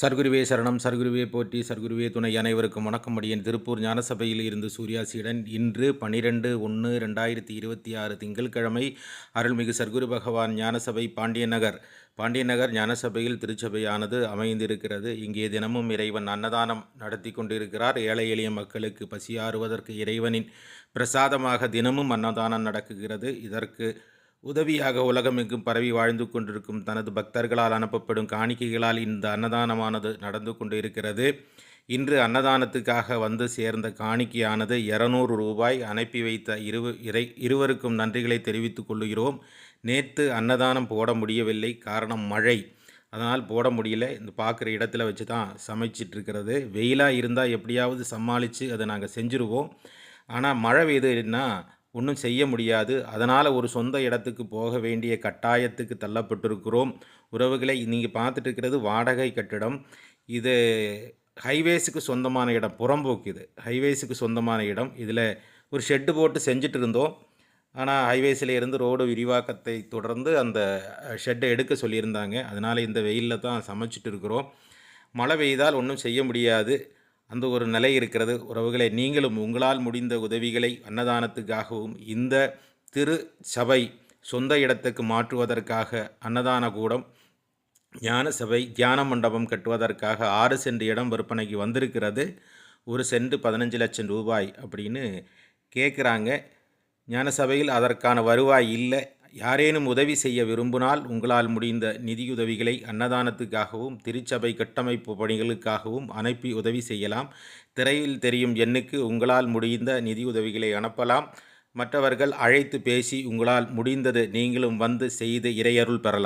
சர்க்குருவே சரணம் சர்க்குருவே போற்றி சர்க்குருவே துணை. அனைவருக்கும் வணக்கம். அடியன் திருப்பூர் ஞானசபையில் இருந்து சூர்யாசியுடன் இன்று பனிரெண்டு ஒன்று ரெண்டாயிரத்தி இருபத்தி ஆறு திங்கட்கிழமை அருள்மிகு சர்க்குரு பகவான் ஞானசபை பாண்டியநகர் பாண்டியநகர் ஞானசபையில் திருச்சபையானது அமைந்திருக்கிறது. இங்கே தினமும் இறைவன் அன்னதானம் நடத்தி கொண்டிருக்கிறார். ஏழை எளிய மக்களுக்கு பசியாறுவதற்கு இறைவனின் பிரசாதமாக தினமும் அன்னதானம் நடக்குகிறது. இதற்கு உதவியாக உலகமெங்கும் பரவி வாழ்ந்து கொண்டிருக்கும் தனது பக்தர்களால் அனுப்பப்படும் காணிக்கைகளால் இந்த அன்னதானமானது நடந்து கொண்டு இருக்கிறது இன்று அன்னதானத்துக்காக வந்து சேர்ந்த காணிக்கையானது இரநூறு ரூபாய் அனுப்பி வைத்த இரு இறை இருவருக்கும் நன்றிகளை தெரிவித்துக் கொள்கிறோம். நேற்று அன்னதானம் போட முடியவில்லை. காரணம் மழை. அதனால் போட முடியல. இந்த பார்க்குற இடத்துல வச்சு தான் சமைச்சிட்ருக்கிறது வெயிலாக இருந்தால் எப்படியாவது சமாளித்து அதை நாங்கள் செஞ்சுருவோம். ஆனால் மழை பெய்யுதுன்னா ஒன்றும் செய்ய முடியாது. அதனால் ஒரு சொந்த இடத்துக்கு போக வேண்டிய கட்டாயத்துக்கு தள்ளப்பட்டிருக்கிறோம். உறவுகளை நீங்கள் பார்த்துட்டு இருக்கிறது வாடகை கட்டிடம். இது ஹைவேஸுக்கு சொந்தமான இடம். புறம்போக்கு இது. ஹைவேஸுக்கு சொந்தமான இடம். இதில் ஒரு ஷெட்டு போட்டு செஞ்சுட்டு இருந்தோம். ஆனால் ஹைவேஸில் இருந்து ரோடு விரிவாக்கத்தை தொடர்ந்து அந்த ஷெட்டை எடுக்க சொல்லியிருந்தாங்க. அதனால் இந்த வெயிலில் தான் சமைச்சிட்டு இருக்கிறோம். மழை பெய்தால் ஒன்றும் செய்ய முடியாது. அந்த ஒரு நிலை இருக்கிறது. உறவுகளை நீங்களும் உங்களால் முடிந்த உதவிகளை அன்னதானத்துக்காகவும் இந்த திரு சபை சொந்த இடத்துக்கு மாற்றுவதற்காக அன்னதான கூடம் ஞான சபை தியான மண்டபம் கட்டுவதற்காக ஆறு சென்ட் இடம் விற்பனைக்கு வந்திருக்கிறது. ஒரு சென்ட் பதினஞ்சு லட்சம் ரூபாய் அப்படின்னு கேட்குறாங்க. ஞான சபையில் அதற்கான வருவாய் இல்லை. யாரேனும் உதவி செய்ய விரும்பினால் உங்களால் முடிந்த நிதியுதவிகளை அன்னதானத்துக்காகவும் திருச்சபை கட்டமைப்பு பணிகளுக்காகவும் அனுப்பி உதவி செய்யலாம். திரையில் தெரியும் எண்ணுக்கு உங்களால் முடிந்த நிதியுதவிகளை அனுப்பலாம். மற்றவர்கள் அழைத்து பேசி உங்களால் முடிந்தது நீங்களும் வந்து செய்து இறையருள் பெறலாம்.